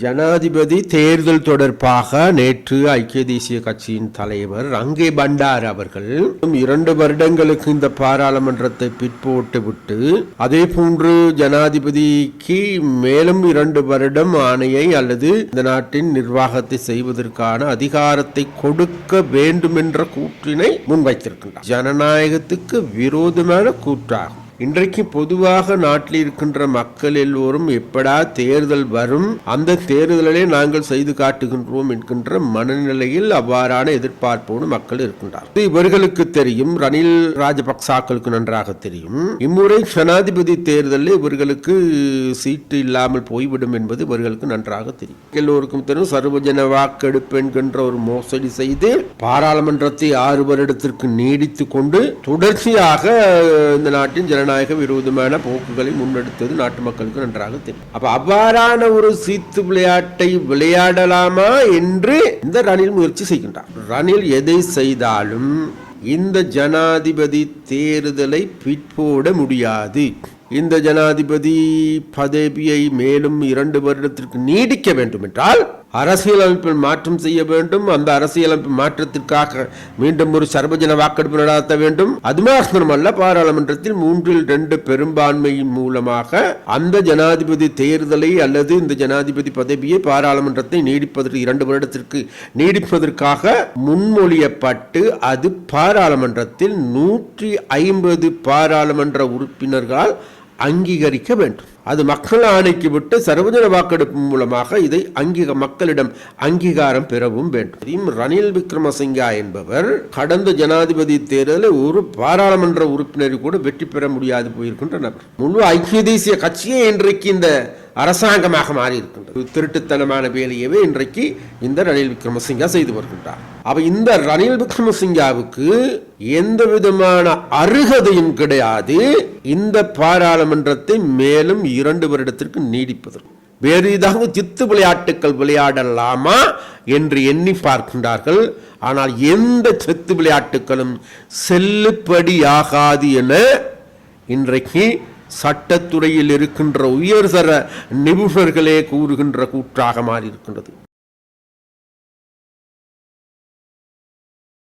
ஜனாதிபதி தேர்தல் தொடர்பாக நேற்று ஐக்கிய தேசிய கட்சியின் தலைவர் ரங்கே பண்டார் அவர்கள் இரண்டு வருடங்களுக்கு இந்த பாராளுமன்றத்தை பிற்போட்டு விட்டு அதே போன்று ஜனாதிபதிக்கு மேலும் இரண்டு வருடம் ஆணையை அல்லது இந்த நாட்டின் நிர்வாகத்தை செய்வதற்கான அதிகாரத்தை கொடுக்க வேண்டும் என்ற கூற்றினை முன்வைத்திருக்கின்றார். ஜனநாயகத்துக்கு விரோதமான கூற்றாகும். இன்றைக்கு பொதுவாக நாட்டில் இருக்கின்ற மக்கள் எல்லோரும் எப்படா தேர்தல் வரும் அந்த தேர்தலே நாங்கள் செய்து காட்டுகின்றோம் என்கின்ற மனநிலையில் அவ்வாறான எதிர்பார்ப்போடு மக்கள் இருக்கின்றார் இவர்களுக்கு தெரியும் ரணில் ராஜபக்சாக்களுக்கு நன்றாக தெரியும். இம்முறை ஜனாதிபதி தேர்தலில் இவர்களுக்கு சீட்டு இல்லாமல் போய்விடும் என்பது இவர்களுக்கு நன்றாக தெரியும். எல்லோருக்கும் தெரியும் சர்வஜன வாக்கெடுப்பு என்கின்ற ஒரு மோசடி செய்து பாராளுமன்றத்தை ஆறு வருடத்திற்கு நீடித்து கொண்டு தொடர்ச்சியாக இந்த நாட்டின் ஜனநாயக விரோதமான போக்குகளை முன்னெடுத்தது நாட்டு மக்களுக்கு நன்றாக தெரியும். அப்ப அவ்வாறான ஒரு சீத்து விளையாட்டை விளையாடலாமா என்று இந்த ரணில் முயற்சி செய்கின்றார். ரணில் எதை செய்தாலும் இந்த ஜனாதிபதி தேர்தலை பிற்போட முடியாது. இந்த ஜனாதிபதி பதவியை மேலும் இரண்டு வருடத்திற்கு நீடிக்க வேண்டும் என்றால் அரசியலமைப்பில் மாற்றம் செய்ய வேண்டும். அந்த அரசியலமைப்பு மாற்றத்திற்காக மீண்டும் ஒரு சர்வஜன வாக்கெடுப்பு நடத்த வேண்டும். அது மாத்திரமல்ல பாராளுமன்றத்தில் மூன்றில் ரெண்டு பெரும்பான்மையின் மூலமாக அந்த ஜனாதிபதி தேர்தலை அல்லது இந்த ஜனாதிபதி பதவியை பாராளுமன்றத்தை நீடிப்பதற்கு இரண்டு வருடத்திற்கு நீடிப்பதற்காக முன்மொழியப்பட்டு அது பாராளுமன்றத்தில் நூற்றி ஐம்பது பாராளுமன்ற உறுப்பினர்களால் அங்கீகரிக்க வேண்டும். அது மக்கள் ஆணைக்கு விட்டு சர்வஜன வாக்கெடுப்பு மூலமாக இதை அங்கீக மக்களிடம் அங்கீகாரம் பெறவும் வேண்டும். ரணில் விக்ரமசிங்கா என்பவர் கடந்த ஜனாதிபதி தேர்தலில் ஒரு பாராளுமன்ற உறுப்பினர் கூட வெற்றி பெற முடியாது போயிருக்கின்ற நபர் முழு ஐக்கிய தேசிய கட்சியே இன்றைக்கு இந்த அரசாங்கமாக மாறி இருக்கின்றது திருட்டுத்தனமான வேலையவே இன்றைக்கு இந்த ரணில் விக்ரமசிங்கா செய்து வருகின்றார். அப்ப இந்த ரணில் விக்ரமசிங்காவுக்கு எந்த விதமான அருகதையும் கிடையாது. இந்த பாராளுமன்றத்தை மேலும் இரண்டு வருடத்திற்கு நீடிப்பதற்கு வேறு ஏதாவது சித்து விளையாட்டுகள் விளையாடலாமா என்று எண்ணி பார்க்கின்றார்கள். ஆனால் எந்த சித்து விளையாட்டுகளும் செல்லுபடியாகாது என இன்றைக்கு சட்டத்துறையில் இருக்கின்ற உயர்தர நிபுணர்களே கூறுகின்ற கூற்றாக மாறியிருக்கின்றது.